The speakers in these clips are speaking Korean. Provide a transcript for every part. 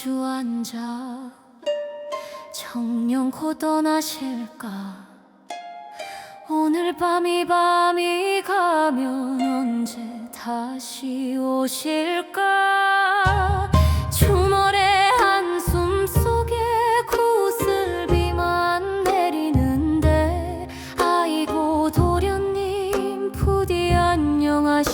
마주 앉아 정령코 떠나실까? 오늘 밤이 밤이 가면 언제 다시 오실까? 추모의 한숨 속에 구슬비만 내리는데 아이고 도련님 부디 안녕하시옵소서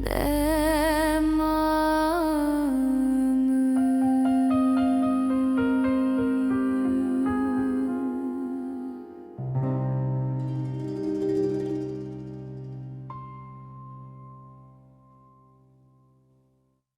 there